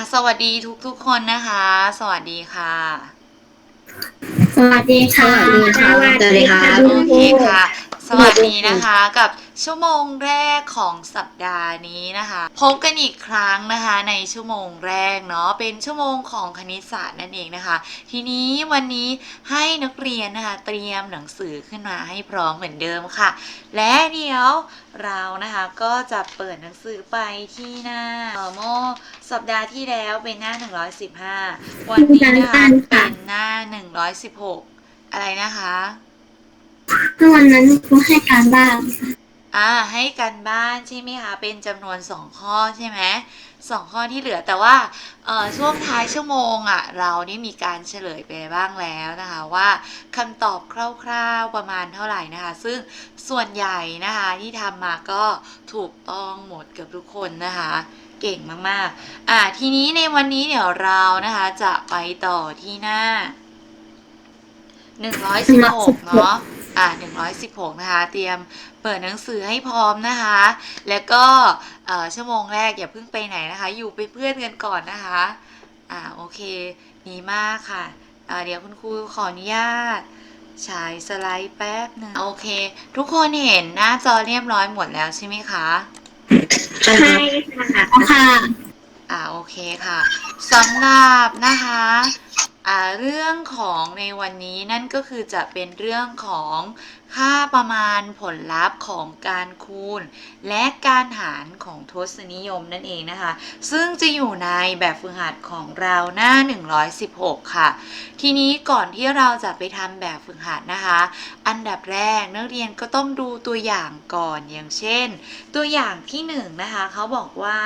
ะสวัสดีทุกทุกๆคนนะคะ สวัสดีค่ะ สวัสดีค่ะ สวัสดีค่ะ สวัสดีค่ะ โอเคค่ะ สวัสดีนะคะกับ ชั่วโมงแรกของสัปดาห์นี้นะคะพบกันอีกครั้งนะคะในชั่วโมงแรกเนาะเป็นชั่วโมงของคณิตศาสตร์นั่นเองนะคะ ทีนี้วันนี้ให้นักเรียนนะคะเตรียมหนังสือขึ้นมาให้พร้อมเหมือนเดิมค่ะ และเดี๋ยวเรานะคะก็จะเปิดหนังสือไปที่หน้าโมสัปดาห์ที่แล้วเป็นหน้า 115 วันนี้นะคะเป็นหน้า 116 อะไรนะคะเมื่อวันนั้นครูให้การบ้าน อ่าให้กันบ้านใช่ไหมคะเป็นจำนวน2ข้อใช่ไหมสองข้อที่เหลือแต่ว่าเออช่วงท้ายชั่วโมงอะเรานี่มีการเฉลยไปบ้างแล้วนะคะว่าคำตอบคร่าวๆประมาณเท่าไหร่นะคะ ซึ่งส่วนใหญ่นะคะที่ทำมาก็ถูกต้องหมดเกือบทุกคนนะคะเก่งมากๆ อ่าทีนี้ในวันนี้เดี๋ยวเรานะคะจะไปต่อที่หน้า 116 เนาะ อ่า116 นะคะ เตรียมเปิดหนังสือให้พร้อมนะคะ แล้วก็เอ่อชั่วโมงแรกอย่าเพิ่งไปไหนนะคะ อยู่เป็นเพื่อนกันก่อนนะคะ อ่าโอเคดีมากค่ะอ่าเดี๋ยวคุณครูขออนุญาตฉายสไลด์แป๊บหนึงโอเค ทุกคนเห็นหน้าจอเรียบร้อยหมดแล้วใช่ไหมคะใช่ครับเอาค่ะอ่าโอเคค่ะสำหรับนะคะอ่า เรื่องของในวันนี้นั่นก็คือจะเป็นเรื่องของ ค่าประมาณผลลัพธ์ของการคูณ และการหารของทศนิยมนั่นเองนะคะ ซึ่งจะอยู่ในแบบฝึกหัดของเราหน้า 116 ค่ะ ทีนี้ก่อนที่เราจะไปทำแบบฝึกหัดนะคะ อันดับแรกนักเรียนก็ต้องดูตัวอย่างก่อนอย่างเช่น ตัวอย่างที่1นงนะคะเขาบอกว่า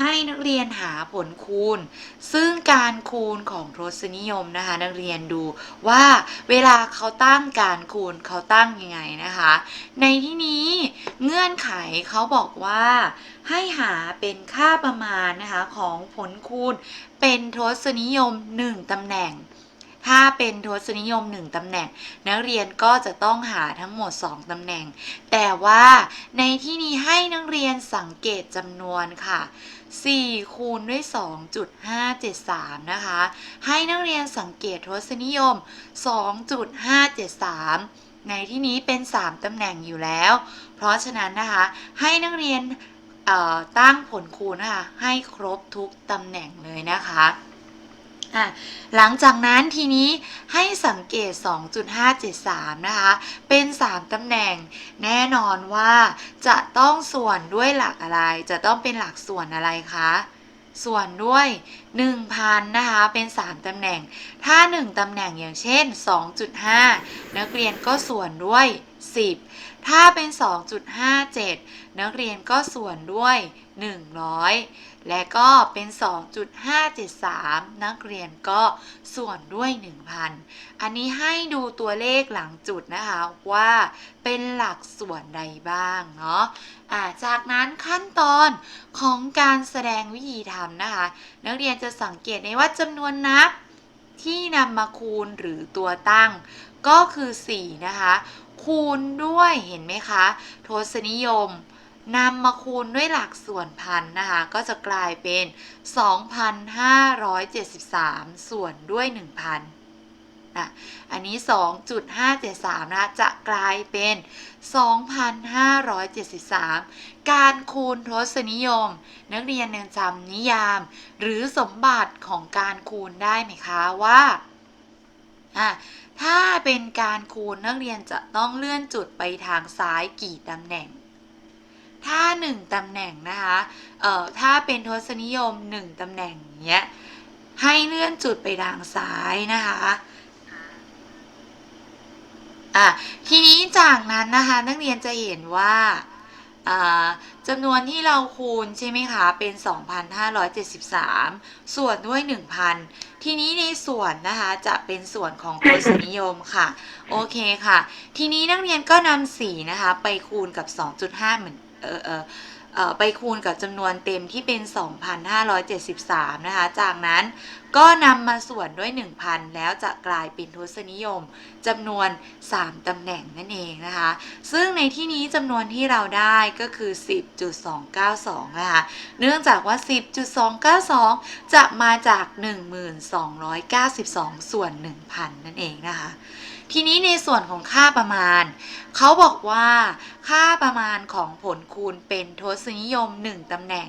ให้นักเรียนหาผลคูณ ซึ่งการคูณของทศนิยมนะคะ นักเรียนดูว่าเวลาเขาตั้งการคูณเขาตั้งยังไงนะคะ ในที่นี้เงื่อนไขเขาบอกว่า ให้หาเป็นค่าประมาณนะคะของผลคูณเป็นทศนิยม 1ตำแหน่ง ถ้าเป็นทศนิยม 1ตำแหน่ง นักเรียนก็จะต้องหาทั้งหมด 2ตำแหน่ง แต่ว่าในที่นี้ให้นักเรียนสังเกตจำนวนค่ะ4คูณด้วย 2.573 นะคะ ให้นักเรียนสังเกตทศนิยม 2.573 ในที่นี้เป็น 3 ตำแหน่งอยู่แล้ว เพราะฉะนั้นนะคะ ให้นักเรียนตั้งผลคูณนะคะ ให้ครบทุกตำแหน่งเลยนะคะอะหลังจากนั้นทีนี้ให้สังเกต 2.573 นะคะ เป็น 3 ตำแหน่งแน่นอนว่าจะต้องส่วนด้วยหลักอะไร จะต้องเป็นหลักส่วนอะไรคะ ส่วนด้วย 1,000 นะคะ เป็น 3 ตำแหน่ง ถ้า 1 ตำแหน่งอย่างเช่น 2.5 นักเรียนก็ส่วนด้วย 10 ถ้าเป็น 2.57 นักเรียนก็ส่วนด้วย 100 และก็เป็น 2.573 นักเรียนก็ส่วนด้วย 1,000 อันนี้ให้ดูตัวเลขหลังจุดนะคะว่าเป็นหลักส่วนใดบ้างเนาะอ่าจากนั้นขั้นตอนของการแสดงวิธีทำนะคะ นักเรียนจะสังเกตในว่าจำนวนนับที่นำมาคูณหรือตัวตั้ง ก็คือ 4 นะคะ คูณด้วยเห็นไหมคะทศนิยมนำมาคูณด้วยหลักส่วนพันนะคะ ก็จะกลายเป็น 2,573 ส่วนด้วย 1,000อะอันนี้ 2.573นะคะจะกลายเป็น 2,573 การคูณทศนิยม นักเรียนยังจำนิยาม หรือสมบัติของการคูณได้ไหมคะว่าอะ ถ้าเป็นการคูณนักเรียนจะต้องเลื่อนจุดไปทางซ้ายกี่ตำแหน่ง ถ้า 1ตำแหน่งนะคะเอ่อถ้าเป็นทศนิยม 1ตำแหน่งเนี้ยให้เลื่อนจุดไปทางซ้ายนะคะอะทีนี้จากนั้นนะคะนักเรียนจะเห็นว่าอ่าจำนวนที่เราคูณใช่ไหมคะ เป็น 2,573 ส่วนด้วย1,000 ทีนี้ในส่วนนะคะจะเป็นส่วนของทศนิยมค่ะ โอเคค่ะ ทีนี้นักเรียนก็นำสีนะคะ ไปคูณกับ 2.5 เหมือนเออเออเออ ไปคูณกับจำนวนเต็มที่เป็น 2,573 นะคะ จากนั้นก็นำมาส่วนด้วย 1,000 แล้วจะกลายเป็นทศนิยมจำนวน 3ตำแหน่งนั่นเองนะคะ ซึ่งในที่นี้จำนวนที่เราได้ก็คือ 10.292 นะคะ เนื่องจากว่า 10.292 จะมาจาก 1292 ส่วน 1,000 นั่นเองนะคะ ทีนี้ในส่วนของค่าประมาณ เขาบอกว่าค่าประมาณของผลคูณเป็นทศนิยม 1ตำแหน่ง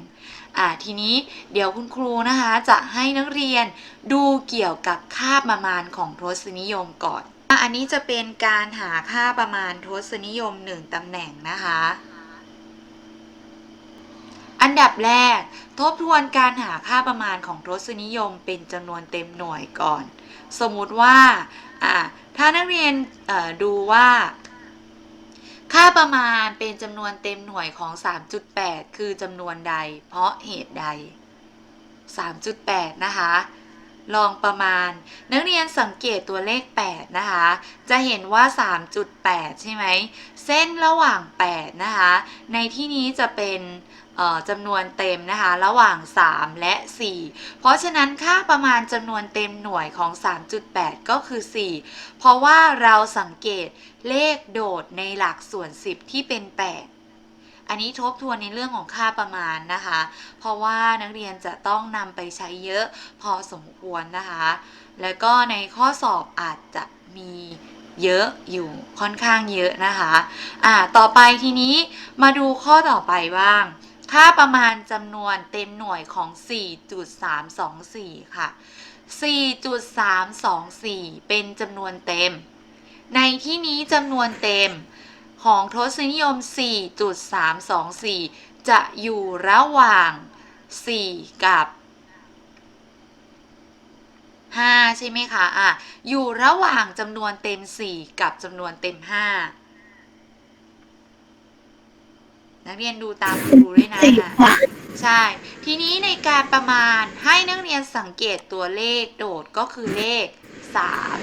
อ่าทีนี้เดี๋ยวคุณครูนะคะจะให้นักเรียนดูเกี่ยวกับค่าประมาณของทศนิยมก่อน อันนี้จะเป็นการหาค่าประมาณทศนิยม 1ตำแหน่งนะคะ อันดับแรก ทบทวนการหาค่าประมาณของทศนิยมเป็นจำนวนเต็มหน่วยก่อน สมมติว่า อ่าถ้านักเรียนดูว่า ค่าประมาณเป็นจำนวนเต็มหน่วยของ 3.8 คือจำนวนใด เพราะเหตุใด 3.8 นะคะ ลองประมาณ นักเรียนสังเกตตัวเลข 8 นะคะ จะเห็นว่า 3.8 ใช่ไหม เส้นระหว่าง 8 นะคะ ในที่นี้จะเป็น จำนวนเต็มนะคะ ระหว่าง 3 และ 4 เพราะฉะนั้นค่าประมาณจำนวนเต็มหน่วยของ 3.8 ก็คือ 4 เพราะว่าเราสังเกตเลขโดดในหลักส่วน 10 ที่เป็น 8อันนี้ทบทวนในเรื่องของค่าประมาณนะคะ เพราะว่านักเรียนจะต้องนำไปใช้เยอะพอสมควรนะคะ แล้วก็ในข้อสอบอาจจะมีเยอะอยู่ค่อนข้างเยอะนะคะ อ่า ต่อไปทีนี้มาดูข้อต่อไปบ้าง ค่าประมาณจำนวนเต็มหน่วยของ 4.324 ค่ะ 4.324 เป็นจำนวนเต็ม ในที่นี้จำนวนเต็มของทศนิยม 4.324 จะอยู่ระหว่าง 4 กับ 5 ใช่ไหมคะ อะ อยู่ระหว่างจำนวนเต็ม 4 กับจำนวนเต็ม 5 นักเรียนดูตามครูด้วยนะสี่อะค่ะใช่ ทีนี้ในการประมาณให้นักเรียนสังเกตตัวเลขโดดก็คือเลข3สาม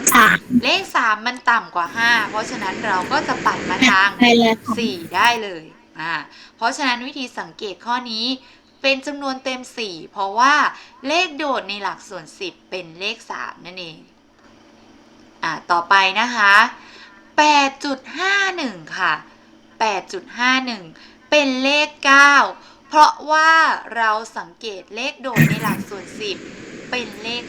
เลข3มันต่ำกว่า5เพราะฉะนั้นเราก็จะปัดมาทางไปเลยค่ะ4ได้เลยอ่าเพราะฉะนั้นวิธีสังเกตข้อนี้เป็นจำนวนเต็ม 4 เพราะว่าเลขโดดในหลักส่วน 10 เป็นเลข 3 นั่นเอง อ่า ต่อไปนะคะ 8.51 ค่ะ 8.51 เป็นเลข 9 เพราะว่าเราสังเกตเลขโดดในหลักส่วน 10 เป็นเลข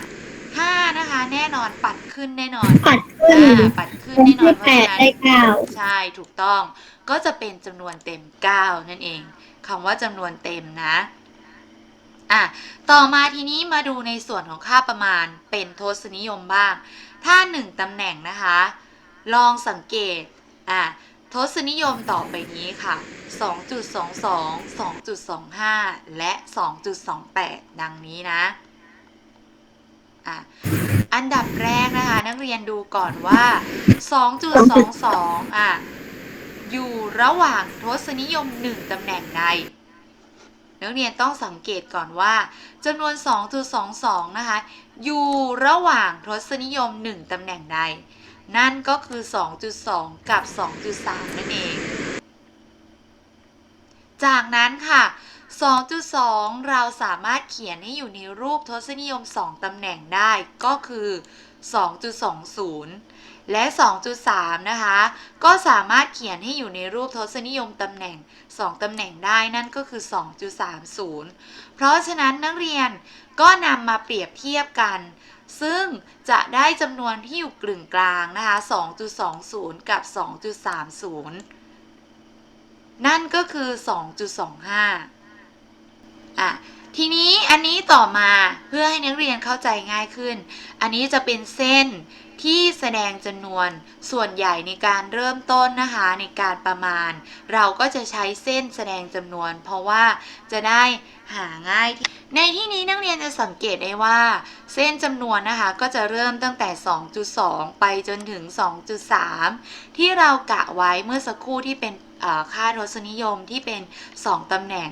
5 5 นะคะ แน่นอนปัดขึ้นแน่นอนปัดขึ้นอ่าปัดขึ้นเป็นแน่นอนที่เพแปราะดฉะนั้นได้เก้าใช่ถูกต้องก็จะเป็นจำนวนเต็ม 9 นั่นเองคำว่าจำนวนเต็มนะอะต่อมาทีนี้มาดูในส่วนของค่าประมาณเป็นทศนิยมบ้าง ถ้า 1ตำแหน่งนะคะ ลองสังเกตอะ ทศนิยมต่อไปนี้ค่ะ 2.22 2.25 และ 2.28 ดังนี้นะอะอันดับแรกนะคะ นักเรียนดูก่อนว่า 2.22 อะ อยู่ระหว่างทศนิยม 1ตำแหน่งใดนักเรียนต้องสังเกตก่อนว่าจำนวน 2.22 นะคะ อยู่ระหว่างทศนิยม 1ตำแหน่งใด นั่นก็คือ 2.2 กับ 2.3 นั่นเอง จากนั้นค่ะ 2.2 เราสามารถเขียนให้อยู่ในรูปทศนิยม 2 ตำแหน่งได้ก็คือ 2.20 และ 2.3 นะคะ ก็สามารถเขียนให้อยู่ในรูปทศนิยมตำแหน่ง 2 ตำแหน่งได้นั่นก็คือ 2.30 เพราะฉะนั้นนักเรียนก็นำมาเปรียบเทียบกัน ซึ่งจะได้จำนวนที่อยู่กลึงกลางนะคะ 2.20 กับ 2.30 นั่นก็คือ 2.25 อะ ทีนี้อันนี้ต่อมาเพื่อให้นักเรียนเข้าใจง่ายขึ้น อันนี้จะเป็นเส้นที่แสดงจำนวนส่วนใหญ่ในการเริ่มต้นนะคะในการประมาณ เราก็จะใช้เส้นแสดงจำนวน เพราะว่าจะได้หาง่าย ในที่นี้นักเรียนจะสังเกตได้ว่า เส้นจำนวนนะคะก็จะเริ่มตั้งแต่ 2.2 ไปจนถึง 2.3 ที่เรากะไว้เมื่อสักครู่ที่เป็นเอ่อค่าทศนิยมที่เป็น 2ตำแหน่ง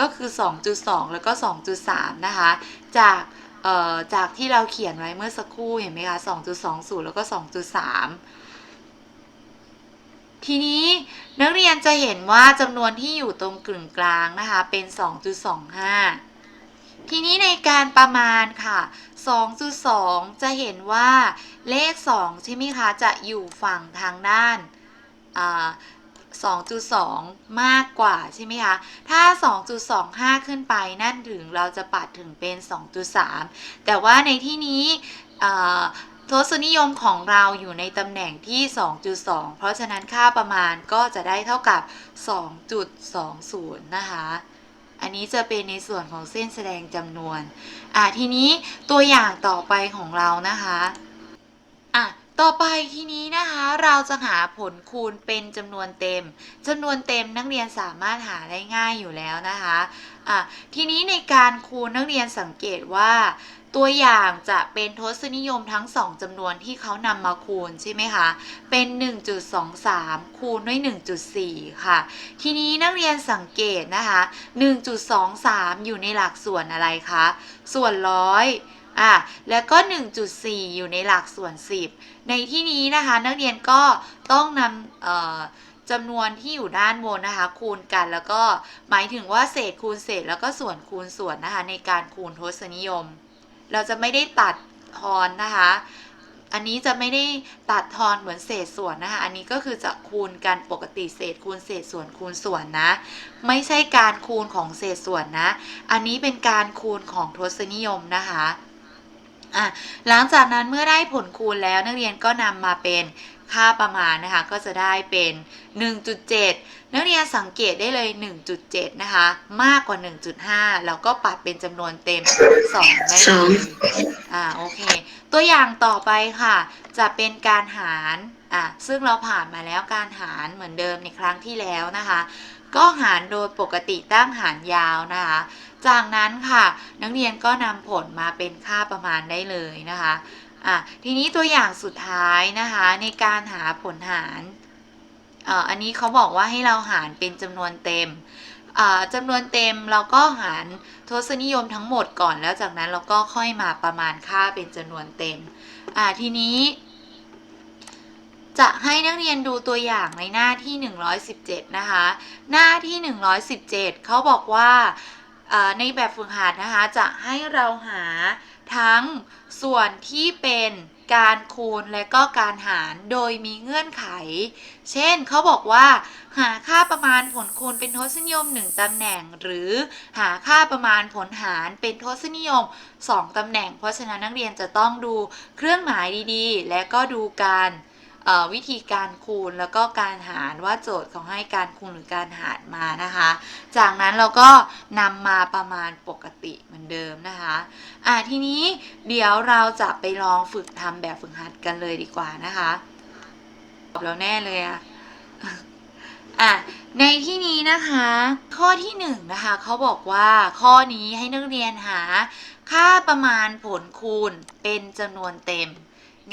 ก็คือ 2.2 แล้วก็ 2.3 นะคะ จากจากที่เราเขียนไว้เมื่อสักครู่เห็นไหมคะ2.20 แล้วก็ 2.3 ทีนี้นักเรียนจะเห็นว่าจำนวนที่อยู่ตรงกึ่งกลางนะคะเป็น 2.25 ทีนี้ในการประมาณค่ะ 2.2 จะเห็นว่าเลข 2 ใช่ไหมคะ จะอยู่ฝั่งทางด้าน 2.2 มากกว่าใช่ไหมคะ ถ้า 2.25 ขึ้นไปนั่นถึงเราจะปัดถึงเป็น 2.3 แต่ว่าในที่นี้ทศนิยมของเราอยู่ในตำแหน่งที่ 2.2 เพราะฉะนั้นค่าประมาณก็จะได้เท่ากับ 2.20 นะคะ อันนี้จะเป็นในส่วนของเส้นแสดงจำนวน อะทีนี้ตัวอย่างต่อไปของเรานะคะ อะ ต่อไปทีนี้นะคะเราจะหาผลคูณเป็นจำนวนเต็มจำนวนเต็มนักเรียนสามารถหาได้ง่ายอยู่แล้วนะคะะทีนี้ในการคูณนักเรียนสังเกตว่า ตัวอย่างจะเป็นทศนิยมทั้งสองจำนวนที่เขานำมาคูณใช่ไหมคะ เป็น 1.23 คูณด้วย 1.4 ค่ะ ทีนี้นักเรียนสังเกตนะคะ 1.23 อยู่ในหลักส่วนอะไรคะ ส่วนร้อย อะแล้วก็ 1.4 อยู่ในหลักส่วน 10 ในที่นี้นะคะนักเรียนก็ต้องนำจำนวนที่อยู่ด้านบนนะคะ คูณกันแล้วก็หมายถึงว่าเศษคูณเศษแล้วก็ส่วนคูณส่วนนะคะ ในการคูณทศนิยม เราจะไม่ได้ตัดทอนนะคะ อันนี้จะไม่ได้ตัดทอนเหมือนเศษส่วนนะคะ อันนี้ก็คือจะคูณกันปกติเศษคูณเศษส่วนคูณส่วนนะ ไม่ใช่การคูณของเศษส่วนนะ อันนี้เป็นการคูณของทศนิยมนะคะ อะหลังจากนั้นเมื่อได้ผลคูณแล้วนักเรียนก็นำมาเป็นค่าประมาณนะคะ ก็จะได้เป็น 1.7 นักเรียนสังเกตได้เลย 1.7 นะคะ มากกว่า 1.5 แล้วก็ปัดเป็นจำนวนเต็ม 2 ได้สเลองยอ่าโอเค ตัวอย่างต่อไปค่ะ จะเป็นการหารอะซึ่งเราผ่านมาแล้วการหารเหมือนเดิมในครั้งที่แล้วนะคะ ก็หารโดยปกติตั้งหารยาวนะคะ จากนั้นค่ะนักเรียนก็นำผลมาเป็นค่าประมาณได้เลยนะคะอะทีนี้ตัวอย่างสุดท้ายนะคะในการหาผลหารอ่อันนี้เขาบอกว่าให้เราหารเป็นจำนวนเต็มอ่าจำนวนเต็มเราก็หารทศนิยมทั้งหมดก่อนแล้วจากนั้นเราก็ค่อยมาประมาณค่าเป็นจำนวนเต็มอ่าทีนี้ จะให้นักเรียนดูตัวอย่างในหน้าที่ 117 นะคะ หน้าที่ 117 เขาบอกว่า ในแบบฝึกหัดนะคะจะให้เราหาทั้งส่วนที่เป็นการคูณและก็การหารโดยมีเงื่อนไข เช่นเขาบอกว่า หาค่าประมาณผลคูณเป็นทศนิยม 1ตำแหน่ง หรือหาค่าประมาณผลหารเป็นทศนิยม 2ตำแหน่ง เพราะฉะนั้นนักเรียนจะต้องดูเครื่องหมายดีๆ และก็ดูการ วิธีการคูณแล้วก็การหารว่าโจทย์เขาให้การคูณหรือการหารมานะคะ จากนั้นเราก็นำมาประมาณปกติเหมือนเดิมนะคะอ่าทีนี้เดี๋ยวเราจะไปลองฝึกทำแบบฝึกหัดกันเลยดีกว่านะคะตอบแล้วแน่เลยอะอะในที่นี้นะคะ ข้อที่หนึ่งนะคะเขาบอกว่าข้อนี้ให้นักเรียนหา ค่าประมาณผลคูณเป็นจำนวนเต็ม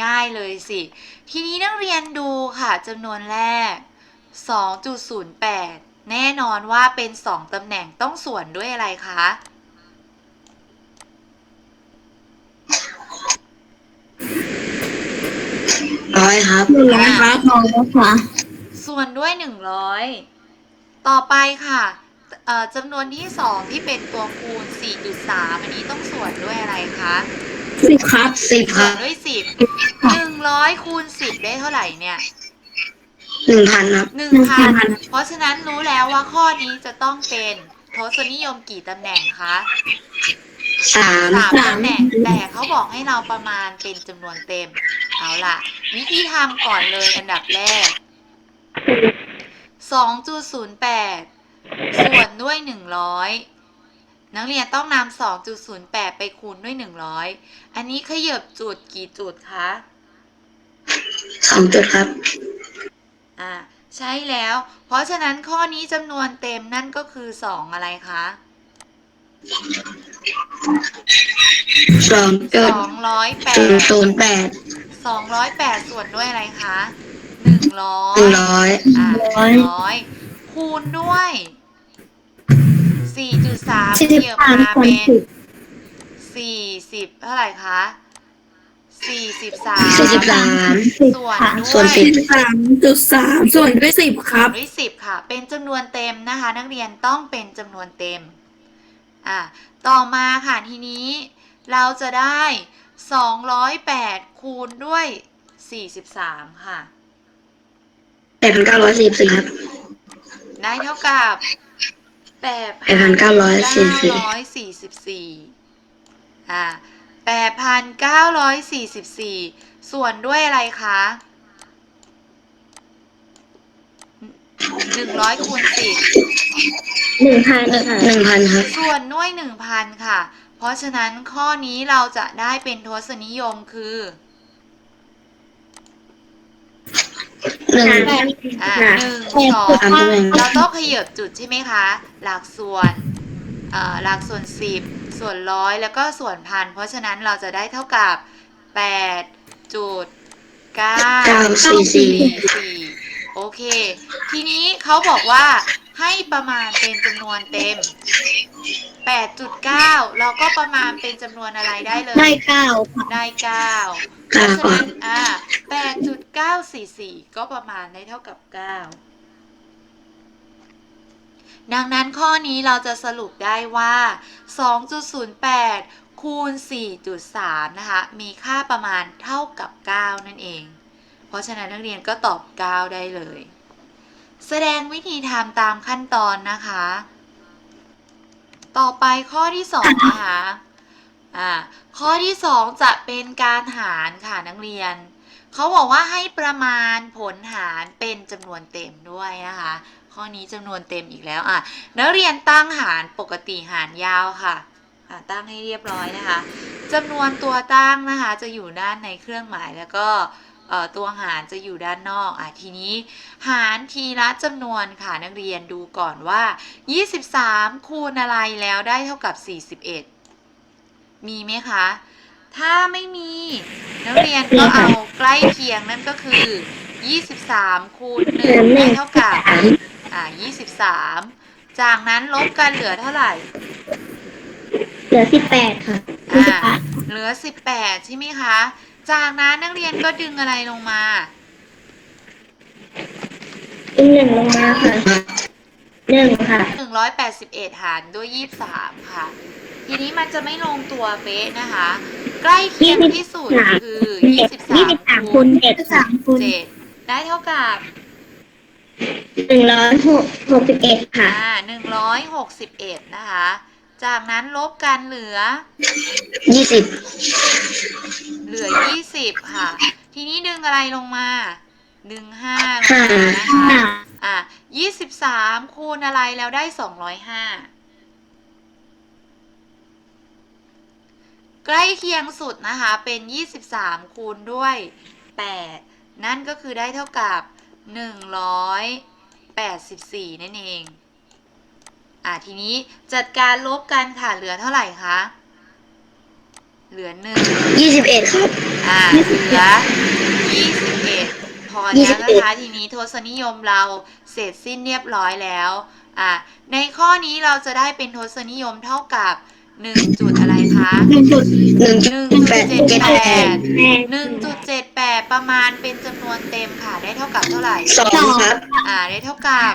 ง่ายเลยสิ ทีนี้นักเรียนดูค่ะจำนวนแรก 2.08 แน่นอนว่าเป็น 2ตำแหน่งต้องส่วนด้วยอะไรคะร้อยครับหนึ่งร้อยครับมองนะคะส่วนด้วย100ต่อไปค่ะเอ่อจำนวนที่2ที่เป็นตัวคูณ 4.3 อันนี้ต้องส่วนด้วยอะไรคะ สิบครับสิบคส่วรันบด้วย10 100คูณ10ได้เท่าไหร่เนี่ยหนึ่งพันครับ1,000เพราะฉะนั้นรู้แล้วว่าข้อนี้จะต้องเป็นทศนิยมกี่ตำแหน่งคะสามสามตำแหน่งแต่เขาบอกให้เราประมาณเป็นจำนวนเต็ม เอาล่ะ วิธีทำก่อนเลยอันดับแรก2.08ส่วนด้วย100นั กเรียนต้องนำ2.08 ไปคูณด้วย 100 อันนี้ขยับจุดกี่จุดคะสองจุดครับ อ่า ใช่แล้ว เพราะฉะนั้นข้อนี้จำนวนเต็มนั่นก็คือ2อะไรคะสองจุดศูนย์208ศูนย์แปด208ส่วนด้วยอะไรคะ100หนึ่งร้อยอ่าร้อยร้อยคูณด้วย4.3 สิบเทียบสามมาคนเป็นสิบ40เท่าไหร่คะสี่สิบสามสี่สิบสามส่วนด้ส่ววนยสิบสามจุดสามส่วนด้วยสิบครับด้วยสิบค่ะ เป็นจำนวนเต็มนะคะ นักเรียนต้องเป็นจำนวนเต็มอะต่อมาค่ะทีนี้เราจะได้208คูณด้วย43ค่ะแปดพันเก้าร้อยสี่สิบสี่ครับได้เท่ากับ 8 8,944อ่า8,944ส่วนด้วยอะไรคะ100คูณ10หนึ่งพันค่ะหนึ่งพันครับส่วนด้วย1,000ค่ะ เพราะฉะนั้นข้อนี้เราจะได้เป็นทศนิยมคือหนึ่งอ่าค่ะหนึ่งแปดสอจุดงห้าเราต้องขยับจุดใช่ไหมคะ หลักส่วนเอ่อหลักส่วน 10 ส่วนร้อยแล้วก็ส่วนพันเพราะฉะนั้นเราจะได้เท่ากับ8จุด9เก้าสี่สี่โอเค ทีนี้เขาบอกว่าให้ประมาณเป็นจำนวนเต็ม 8.9 เราก็ประมาณเป็นจำนวนอะไรได้เลย ได้เก้าค่ะได้เก้าเพเก้าราะฉะนั้นอ่าแปดจุดเก้าสี่สี่ก็ประมาณได้เท่ากับเก้า ดังนั้นข้อนี้เราจะสรุปได้ว่า 2.08 คูณ 4.3 นะคะ มีค่าประมาณเท่ากับ 9 นั่นเอง เพราะฉะนั้นนักเรียนก็ตอบ 9 ได้เลย แสดงวิธีทำตามขั้นตอนนะคะ ต่อไปข้อที่ 2 นะคะอ่าข้อที่ 2 จะเป็นการหารค่ะนักเรียน เขาบอกว่าให้ประมาณผลหารเป็นจำนวนเต็มด้วยนะคะ ข้อนี้จำนวนเต็มอีกแล้วอะนักเรียนตั้งหารปกติหารยาวค่ะอะ ตั้งให้เรียบร้อยนะคะจำนวนตัวตั้งนะคะ จะอยู่ด้านในเครื่องหมายแล้วก็ตัวหารจะอยู่ด้านนอกอะทีนี้หารทีละจำนวนค่ะนักเรียนดูก่อนว่า 23 คูณอะไรแล้วได้เท่ากับ 41 มีไหมคะ ถ้าไม่มีนักเรียนก็เอาใกล้เคียงนั่นก็คือ 23 คูณ1ได้เท่ากับ อ่า23จากนั้นลบกันเหลือเท่าไหร่ เหลือสิบแปดค่ะอ่า เหลือ18ใช่ไหมคะ จากนั้นนักเรียนก็ดึงอะไรลงมาอีกหนึ่งลงมาค่ะหนึ่งค่ะ181หารด้วย23ค่ะ ทีนี้มันจะไม่ลงตัวเป๊ะนะคะ ใกล้เคียงที่สุดคือยี่สิบสาม23คูณเจ็ดสามคูณ7ได้เท่ากับ หนึ่งร้อยหกหกสิบเอ็ดค่ะ อ่า161นะคะ จากนั้นลบกันเหลือ ยี่สิบเหลือ20ค่ะ ทีนี้ดึงอะไรลงมา ดึง5ลงมานะคะ อะ23คูณอะไรแล้วได้205ใกล้เคียงสุดนะคะ เป็น23คูณด้วย8นั่นก็คือได้เท่ากับ 184 นั่นเอง อะทีนี้จัดการลบกันค่ะเหลือเท่าไหร่คะ เหลือ1ยี่สิบเอ็ดครับ อ่าเหลือ21พอแล้วนะคะ ทีนี้ทศนิยมเราเสร็จสิ้นเรียบร้อยแล้ว อ่าในข้อนี้เราจะได้เป็นทศนิยมเท่ากับ 1จุดอะไรคะหนึ่งจุดหนึ่งจุดแปดเจ็ดแปด1.78ประมาณเป็นจำนวนเต็มค่ะ ได้เท่ากับเท่าไหร่สองครับอ่าได้เท่ากับ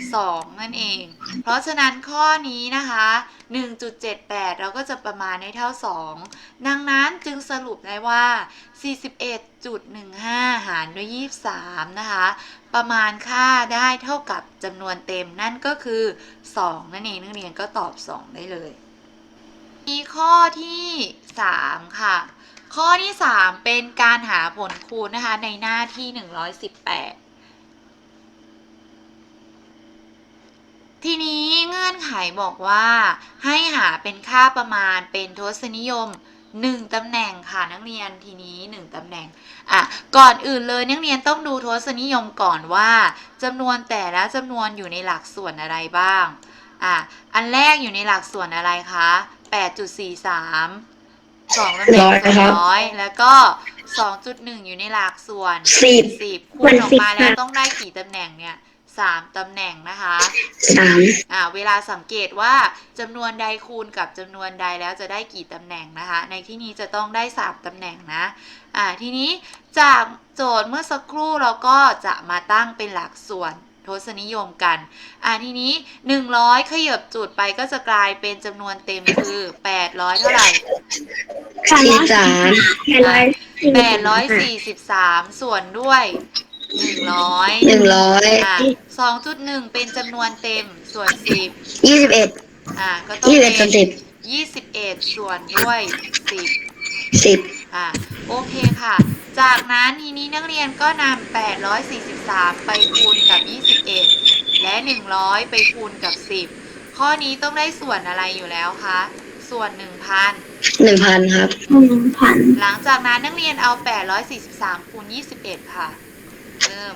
2นั่นเอง เพราะฉะนั้นข้อนี้นะคะ1.78เราก็จะประมาณได้เท่า2ดังนั้นจึงสรุปได้ว่า41.15หารด้วย23นะคะ ประมาณค่าได้เท่ากับจำนวนเต็มนั่นก็คือ2นั่นเองนักเรียนก็ตอบ2ได้เลย มีข้อที่ 3 ค่ะ ข้อที่ 3 เป็นการหาผลคูณนะคะ ในหน้าที่ 118 ทีนี้เงื่อนไขบอกว่า ให้หาเป็นค่าประมาณเป็นทศนิยม1ตำแหน่งค่ะนักเรียนทีนี้1ตำแหน่งอะก่อนอื่นเลยนักเรียนต้องดูทศนิยมก่อนว่าจำนวนแต่ละจำนวนอยู่ในหลักส่วนอะไรบ้างอะอันแรกอยู่ในหลักส่วนอะไรคะ 8.43สองตำแหน่งร้อยส่วนครับร้อยแล้วก็2.1อยู่ในหลักส่วนสิบ10คูณออกมาแล้วต้องได้กี่ตำแหน่งเนี่ย3ตำแหน่งนะคะ สาม อ่าเวลาสังเกตว่าจำนวนใดคูณกับจำนวนใดแล้วจะได้กี่ตำแหน่งนะคะ ในที่นี้จะต้องได้3ตำแหน่งนะอ่าทีนี้จากโจทย์เมื่อสักครู่เราก็จะมาตั้งเป็นหลักส่วน ทศนิยมกัน อ่าทีนี้ 100 ขยับจุดไปก็จะกลายเป็นจำนวนเต็มคือ 800 เท่าไหร่สี่สามแปดร้อยสี่สิบห้า843 ส่วนด้วย 100 หนึ่งร้อยอะ2.1 เป็นจำนวนเต็มส่วน 10 ยี่สิบเอ็ดอะก็ต้องยี่สิบเอ็ดเป็ส่วนนสิบ21 ส่วนด้วย 10 สิบอะโอเคค่ะ จากนั้นทีนี้นักเรียนก็นำ843 ไปคูณกับ 21 และ 100 ไปคูณกับ 10 ข้อนี้ต้องได้ส่วนอะไรอยู่แล้วคะ ส่วน 1,000หนึ่งพันครับหนึ่งพันหลังจากนั้นนักเรียนเอา 843 คูณ 21 ค่ะ เริ่ม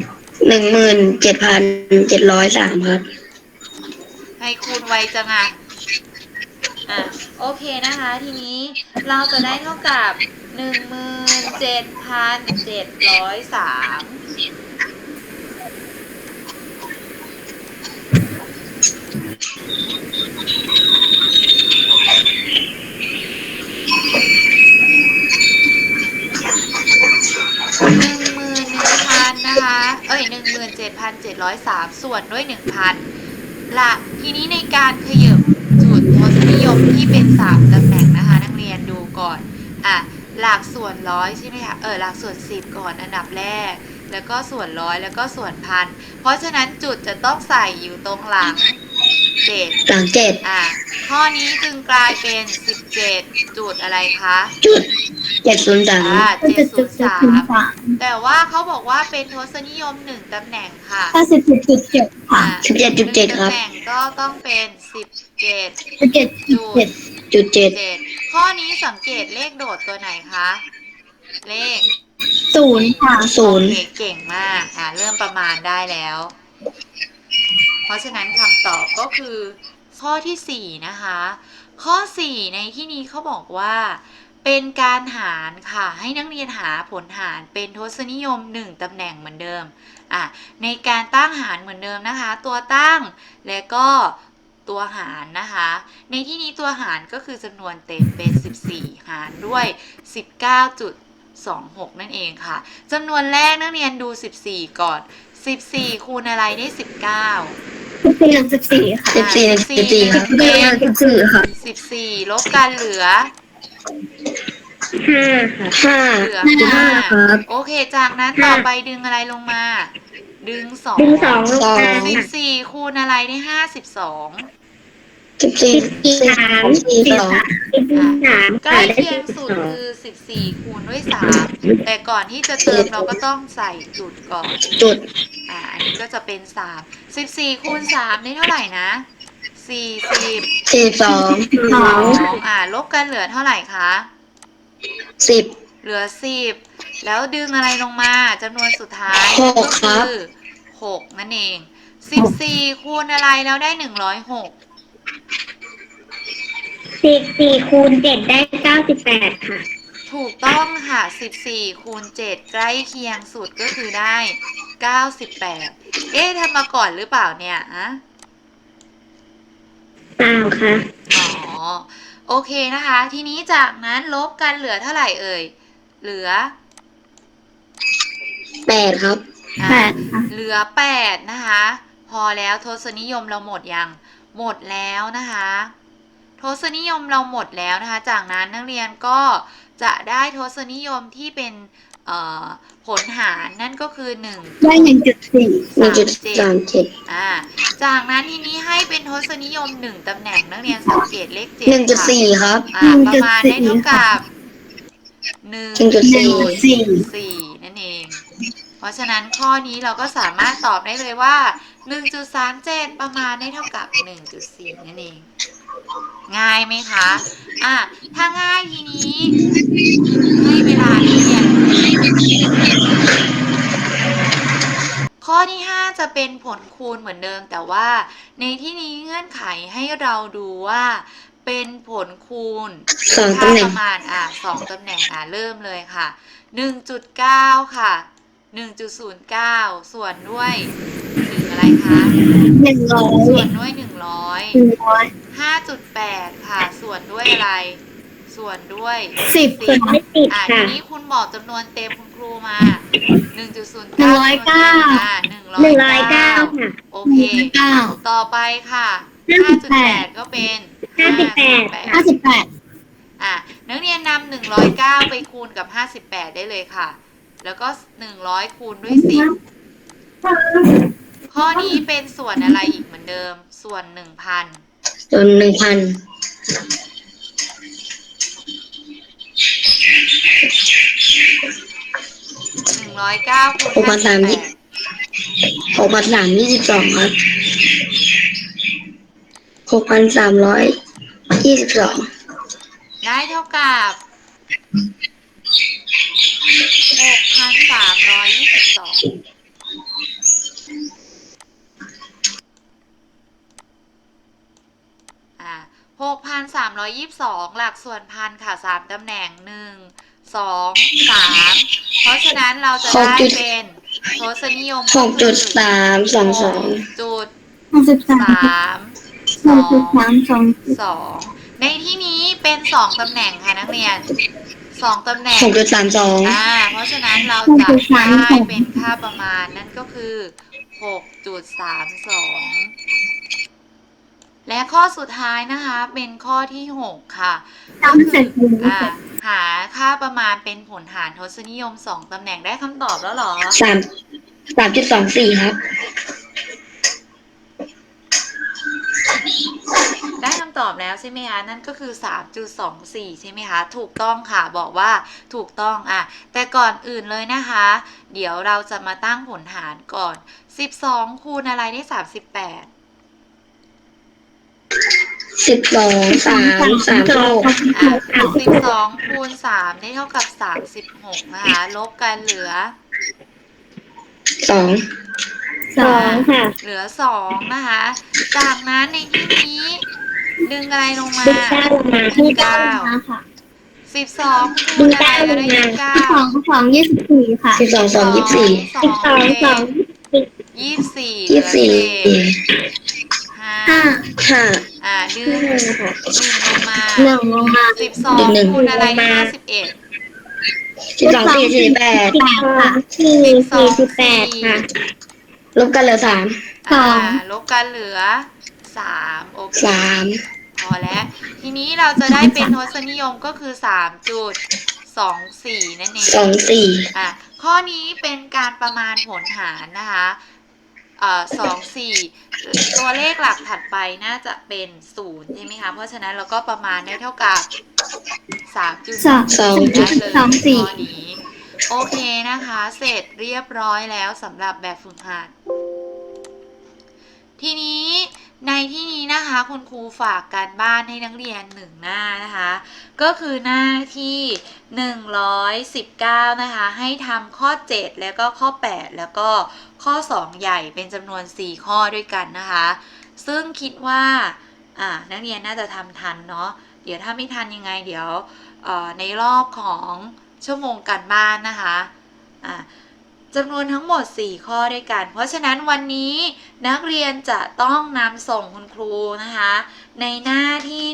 หนึ่งหมื่นเจ็ดพันเจ็ดร้อยสามครับ ให้คูณไวจังอะ อะโอเคนะคะ ทีนี้เราจะได้เท่ากับ17,703หนึ่งหมื่นหนึ่งพันนะคะ เอ้ยหนึ่งหมื่นเจ็ดพันเจ็ดร้อยสามส่วนด้วยหนึ่งพันละทีนี้ในการขยับ 3ตำแหน่งนะคะ นักเรียนดูก่อนอะหลักส่วนร้อยใช่ไหมคะเออหลักส่วน 10 ก่อนอันดับแรก แล้วก็ส่วนร้อยแล้วก็ส่วนพันเพราะฉะนั้นจุดจะต้องใส่อยู่ตรงหลังเจ็ดหลังเจ็ดอะข้อนี้จึงกลายเป็นสิบเจ็ดจุดอะไรคะจุดเจ็ดศูนย์สามเจ็ดศูนย์สามแต่ว่าเขาบอกว่าเป็นทศนิยมหนึ่งตำแหน่งค่ะถ้าสิบเจ็ดจุดเจ็ดค่ะสิบเจ็ดจุดเจ็ดครับตำแหน่งก็ต้องเป็นสิบเจ็ดจุด จ็ดจุดเจ็ดจุดเจ็ดเจ็ดข้อนี้สังเกตเลขโดดตัวไหนคะ เลขศูนย์ค่ะศูนย์โอเคเก่งมากอ่าเริ่มประมาณได้แล้ว เพราะฉะนั้นคำตอบก็คือ ข้อที่สี่นะคะ ข้อสี่ในที่นี้เขาบอกว่าเป็นการหารค่ะให้นักเรียนหาผลหารเป็นทศนิยม 1 ตำแหน่งเหมือนเดิมอะในการตั้งหารเหมือนเดิมนะคะ ตัวตั้งและก็ ตัวหารนะคะ ในที่นี้ตัวหารก็คือจำนวนเต็มเป็น 14 หารด้วย 19.26 นั่นเองค่ะจำนวนแรกนักเรียนดู 14 ก่อน 14 คูณอะไรได้ 19 สิบสี่หนึ่งสิบสี่ค่ะสิบสี่หนึ่งสิบสี่ครับสิบสี่หนึ่งสิบสี่ค่ะ14 ลบกันเหลือ ห้าค่ะห้า เหลือจุดห้าห้าครับโอเค จากนั้นต่อไปดึงอะไรลงมา ดึงสองดึงสองลงสองมาสิบสี่คูณอะไรได้ห้าสิบสองสิบสี่สิบสี่สามสี่สองสิบสามใกล้ค่ะได้เคียงสิบสุดสองคือสิบสี่คูณด้วยสามแต่ก่อนที่จะเติมเราก็ต้องใส่จุดก่อนจุดอ่าอันนี้ก็จะเป็นสามสิบสี่คูณสามได้เท่าไหร่นะสี่สิบสี่สองสองสองอ่าลบกันเหลือเท่าไหร่คะสิบ เหลือสิบแล้วดึงอะไรลงมาจำนวนสุดท้ายหกก็ครับ คือหกนั่นเองสิบสี่คูณอะไรแล้วได้หนึ่งร้อยหกสิบสี่คูณเจ็ดได้เก้าสิบแปดค่ะ ถูกต้องค่ะสิบสี่คูณเจ็ดใกล้เคียงสุดก็คือได้เก้าสิบแปดเอ๊ะทำมาก่อนหรือเปล่าเนี่ยอะ เปล่าค่ะ อ๋อ โอเคนะคะ ทีนี้จากนั้นลบกันเหลือเท่าไหร่เอ่ย เหลือแปดครับอะแปดค่ะเหลือแปดนะคะ พอแล้วทศนิยมเราหมดยังหมดแล้วนะคะ ทศนิยมเราหมดแล้วนะคะ จากนั้นนักเรียนก็จะได้ทศนิยมที่เป็นเอ่อผลหารนั่นก็คือหนึ่ง ได้หนึ่งจุดสี่หนึ่งจุดสามเจ็ดอ่า จากนั้นทีนี้ให้เป็นทศนิยมหนึ่งตำแหน่งนักเรียนสังเกตเลขเจ็ดหนึ่งจุดค่ะสี่ครับ อ่าประมาณได้เท่ากับ หนึ่งจุดสี่สี่นั่นเอง เพราะฉะนั้นข้อนี้เราก็สามารถตอบได้เลยว่า1.37ประมาณได้เท่ากับ1.4นั่นเอง ง่ายไหมคะอะถ้าง่ายทีนี้ให้เวลาเรียนข้อที่ 5 จะเป็นผลคูณเหมือนเดิม แต่ว่าในที่นี้เงื่อนไขให้เราดูว่า เป็นผลคูณสองค่าตำแหน่ปงระมาณอะสองตำแหน่งอะเริ่มเลยค่ะ1.9ค่ะ1.09ส่วนด้วย1อะไรคะหนึ่งร้อยส่วนด้วยหนึ่งร้อยหนึ่งร้อยห้าจุดแปดค่ะ ส่วนด้วยอะไร ส่วนด้วยสิบส่วนด้วยสิบอ่าทีค่ะนี้คุณบอกจำนวนเต็มคุณครูมาหนึ่งจุดศูนย์หนึ่งร้อยเก้าหนึ่งหนึ่งร้อยเก้าค่ะโอเคเก้าต่อไปค่ะห้าสิบแปด5.8ก็เป็น ห้าสิบแปด58ห้าสิบแปดอะนักเรียนนำหนึ่งร้อยเก้าไปคูณกับห้าสิบแปดได้เลยค่ะ แล้วก็หนึ่งร้อยคูณด้วยสิบข้อนี้เป็นส่วนอะไรอีกเหมือนเดิม ส่วนหนึ่งพันส่วนหนึ่งพันหนึ่งร้อยเก้าคูณหกพันสามยี่หกพันสามยี่สิบสองครับหกพันสามร้อย ยี่สิบสองได้เท่ากับหกพันสามร้อยยี่สิบสองอะหกพันสามร้อยยี่สิบสองหลักส่วนพันค่ะสามตำแหน่งหนึ่งสองสามเพราะฉะนั้นเราจะได้เป็นทศนิยมหกจุดสามสองสองจุดห้าสิบสาม สามสหอกจุดงสามสองสองในที่นี้เป็นสองตำแหน่งค่ะนักเรียนสองตำแหน่งหกจุดสามสองอ่าเพราะฉะนั้นเราจะได้เป็นค่าประมาณนั่นก็คือหกจุดสามสองและข้อสุดท้ายนะคะเป็นข้อที่หกค่ะตั้งเสร็จหนึ่งอ่าหาค่าประมาณเป็นผลหารทศนิยมสองตำแหน่งได้คำตอบแล้วเหรอสามสามจุดสองสี่ครับ ได้คำตอบแล้วใช่ไหมคะนั่นก็คือ 3.24 ใช่ไหมคะ ถูกต้องค่ะบอกว่าถูกต้องอะ แต่ก่อนอื่นเลยนะคะ เดี๋ยวเราจะมาตั้งผลหารก่อน 12 คูณอะไรได้ 38 สิบสองสามสามหกอะ12คูณ3ได้เท่ากับ 36 นะคะ ลบกันเหลือ สอง สองค่ะ เหลือ2นะคะ จากนั้นในที่นี้ ดึงอะไรลงมาดึงเก้าลงมาดึงเก้าลงมาค่ะ12คูดึณงอะไรเก้าลก็งได้มายี่สิบเก้าสองสองยี่สิบสี่ค่ะสิบสองสองยี่สิบสี่สิบสองสองยี่สิบสี่ยี่สิบสี่ห้าห้าห้าอ่าดึงหหนึ่นึ่งค่ะงลงมาหนึ่งลงมาสิบสองหนึ่งคูณอะไรลงมาห้าสิบเอ็ดสิบสองสี่สี่สิบแปดแปดค่ะสี่สี่สิบแปดค่ะ ลบกันเหลือสามสองอ่าลบกันเหลือสามโอเคสามพอแล้ว ทีนี้เราจะได้เป็นทศนิยมก็คือสามจุดสองสี่นั่นเอง สองสี่อะข้อนี้เป็นการประมาณผลหารนะคะเอ่อสองสี่ตัวเลขหลักถัดไปน่าจะเป็นศูนย์ใช่ไหมคะ เพราะฉะนั้นเราก็ประมาณได้เท่ากับสามจุดสองสองได้เลยสองสี่ ข้อนี้ โอเคนะคะ เสร็จเรียบร้อยแล้วสำหรับแบบฝึกหัด ทีนี้ในที่นี้นะคะคุณครูฝากการบ้านให้นักเรียนหนึ่งหน้านะคะ ก็คือหน้าที่ 119 นะคะ ให้ทำข้อ 7 แล้วก็ข้อ 8 แล้วก็ข้อ 2 ใหญ่เป็นจำนวน 4 ข้อด้วยกันนะคะ ซึ่งคิดว่าอ่านักเรียนน่าจะทำทันเนาะเดี๋ยวถ้าไม่ทันยังไงเดี๋ยวในรอบของ ชั่วโมงการบ้านนะคะอ่าจำนวนทั้งหมด 4 ข้อด้วยกัน เพราะฉะนั้นวันนี้นักเรียนจะต้องนำส่งคุณครูนะคะ ในหน้าที่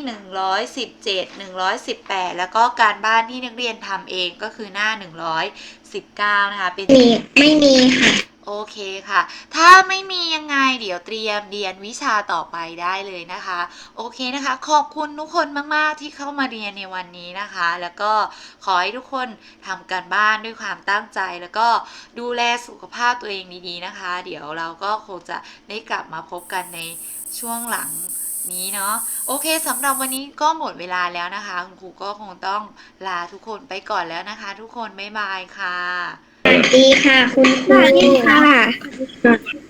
117 118 แล้วก็การบ้านที่นักเรียนทำเองก็คือหน้า 119 นะคะ เป็นมีไม่มีค่ะ โอเคค่ะ ถ้าไม่มียังไงเดี๋ยวเตรียมเรียนวิชาต่อไปได้เลยนะคะ โอเคนะคะ ขอบคุณทุกคนมาก ๆ ที่เข้ามาเรียนในวันนี้นะคะ แล้วก็ขอให้ทุกคนทำการบ้านด้วยความตั้งใจ แล้วก็ดูแลสุขภาพตัวเองดี ๆ นะคะ เดี๋ยวเราก็คงจะได้กลับมาพบกันในช่วงหลังนี้เนาะโอเคสำหรับวันนี้ก็หมดเวลาแล้วนะคะ คุณครูก็คงต้องลาทุกคนไปก่อนแล้วนะคะ ทุกคนบ๊ายบายค่ะ สวัสดีค่ะ คุณครูสวัสดีค่ะ